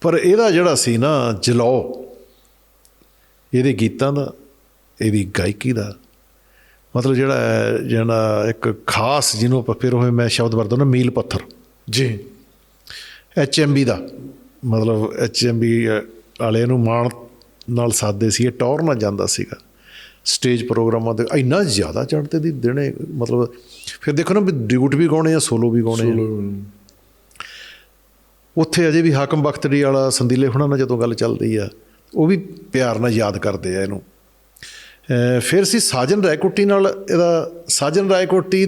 ਪਰ ਇਹਦਾ ਜਿਹੜਾ ਸੀ ਨਾ ਜਲਾਓ ਇਹਦੇ ਗੀਤਾਂ ਦਾ ਇਹਦੀ ਗਾਇਕੀ ਦਾ ਮਤਲਬ ਜਿਹੜਾ ਜਿਹੜਾ ਇੱਕ ਖਾਸ ਜਿਹਨੂੰ ਆਪਾਂ ਫਿਰ ਉਹ ਮੈਂ ਸ਼ਬਦ ਵਰਤਦਾ ਨਾ ਮੀਲ ਪੱਥਰ। ਜੀ। ਐਚਐਮਬੀ ਦਾ ਮਤਲਬ ਐਚਐਮਬੀ ਵਾਲੇ ਨੂੰ ਮਾਣ ਨਾਲ ਸਾਦੇ ਸੀ ਇਹ ਟੌਰ ਨਾਲ ਜਾਂਦਾ ਸੀਗਾ। ਸਟੇਜ ਪ੍ਰੋਗਰਾਮਾਂ ਤੇ ਇੰਨਾ ਜ਼ਿਆਦਾ ਚੜ੍ਹਦੇ ਦੀ ਦਿਨੇ ਮਤਲਬ ਫਿਰ ਦੇਖੋ ਨਾ ਵੀ ਡਿਊਟ ਵੀ ਗਾਉਣੇ ਆ ਸੋਲੋ ਵੀ ਗਾਉਣੇ ਆ। ਉੱਥੇ ਅਜੇ ਵੀ ਹਾਕਮ ਬਖਤੜੀ ਵਾਲਾ ਸੰਦੀਲੇ ਹੁਣਾਂ ਨਾਲ ਜਦੋਂ ਗੱਲ ਚੱਲਦੀ ਆ ਉਹ ਵੀ ਪਿਆਰ ਨਾਲ ਯਾਦ ਕਰਦੇ ਆ ਇਹਨੂੰ। ਫਿਰ ਸੀ ਸਾਜਨ ਰਾਏਕੋਟੀ ਨਾਲ ਇਹਦਾ ਸਾਜਨ ਰਾਏਕੋਟੀ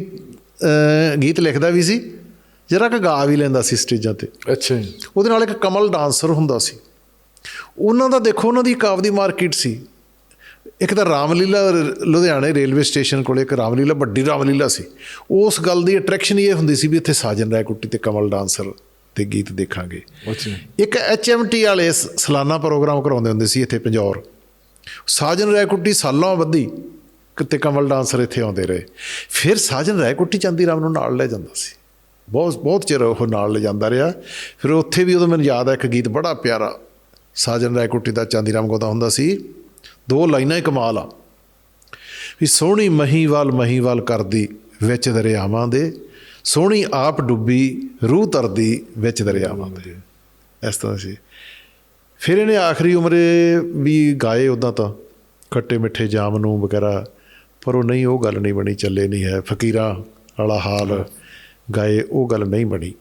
ਗੀਤ ਲਿਖਦਾ ਵੀ ਸੀ ਜਰਾ ਕਿ ਗਾ ਵੀ ਲੈਂਦਾ ਸੀ ਸਟੇਜਾਂ ਤੇ। ਅੱਛਾ ਜੀ। ਉਹਦੇ ਨਾਲ ਇੱਕ ਕਮਲ ਡਾਂਸਰ ਹੁੰਦਾ ਸੀ। ਉਹਨਾਂ ਦਾ ਦੇਖੋ ਉਹਨਾਂ ਦੀ ਇੱਕ ਆਪਦੀ ਮਾਰਕੀਟ ਸੀ। ਇੱਕ ਤਾਂ ਰਾਮਲੀਲਾ ਲੁਧਿਆਣੇ ਰੇਲਵੇ ਸਟੇਸ਼ਨ ਕੋਲੇ ਇੱਕ ਰਾਮਲੀਲਾ ਵੱਡੀ ਰਾਮਲੀਲਾ ਸੀ। ਉਸ ਗੱਲ ਦੀ ਅਟਰੈਕਸ਼ਨ ਇਹ ਹੁੰਦੀ ਸੀ ਵੀ ਇੱਥੇ ਸਾਜਨ ਰਾਏਕੁੱਟੀ ਤੇ ਕਮਲ ਡਾਂਸਰ ਤੇ ਗੀਤ ਦੇਖਾਂਗੇ। ਇੱਕ ਐਚਐਮਟੀ ਵਾਲੇ ਸਾਲਾਨਾ ਪ੍ਰੋਗਰਾਮ ਕਰਾਉਂਦੇ ਹੁੰਦੇ ਸੀ ਇੱਥੇ ਪੰਜੌਰ। ਸਾਜਨ ਰਾਏਕੁੱਟੀ ਸਾਲਾਂ ਵੱਧੀ ਕਿਤੇ ਕਮਲ ਡਾਂਸਰ ਇੱਥੇ ਆਉਂਦੇ ਰਹੇ। ਫਿਰ ਸਾਜਨ ਰਾਏਕੁੱਟੀ ਚੰਦੀ ਰਾਮ ਨੂੰ ਨਾਲ ਲੈ ਜਾਂਦਾ ਸੀ। ਬਹੁਤ ਬਹੁਤ ਚਿਰ ਉਹ ਨਾਲ ਲੈ ਜਾਂਦਾ ਰਿਹਾ। ਫਿਰ ਉੱਥੇ ਵੀ ਉਦੋਂ ਮੈਨੂੰ ਯਾਦ ਆ ਇੱਕ ਗੀਤ ਬੜਾ ਪਿਆਰਾ ਸਾਜਨ ਰਾਏਕੁੱਟੀ ਦਾ ਚਾਂਦੀ ਰਾਮ ਗਾਉਂਦਾ ਹੁੰਦਾ ਸੀ। ਦੋ ਲਾਈਨਾਂ ਹੀ ਕਮਾਲ ਆ। ਵੀ ਸੋਹਣੀ ਮਹੀਵਾਲ ਮਹੀਵਾਲ ਕਰਦੀ ਵਿੱਚ ਦਰਿਆਵਾਂ ਦੇ। ਸੋਹਣੀ ਆਪ ਡੁੱਬੀ ਰੂਹ ਤਰਦੀ ਵਿੱਚ ਦਰਿਆਵਾਂ ਦੇ ਇਸ ਤਰ੍ਹਾਂ ਸੀ। ਫਿਰ ਇਹਨੇ ਆਖਰੀ ਉਮਰੇ ਵੀ ਗਾਏ ਉਦਾਂ ਤਾਂ, ਖੱਟੇ ਮਿੱਠੇ ਜਾਮ ਨੂੰ ਵਗੈਰਾ, ਪਰ ਉਹ ਨਹੀਂ, ਉਹ ਗੱਲ ਨਹੀਂ ਬਣੀ, ਚੱਲੇ ਨਹੀਂ ਹੈ। ਫਕੀਰਾਂ ਵਾਲਾ ਹਾਲ ਗਾਏ, ਉਹ ਗੱਲ ਨਹੀਂ ਬਣੀ।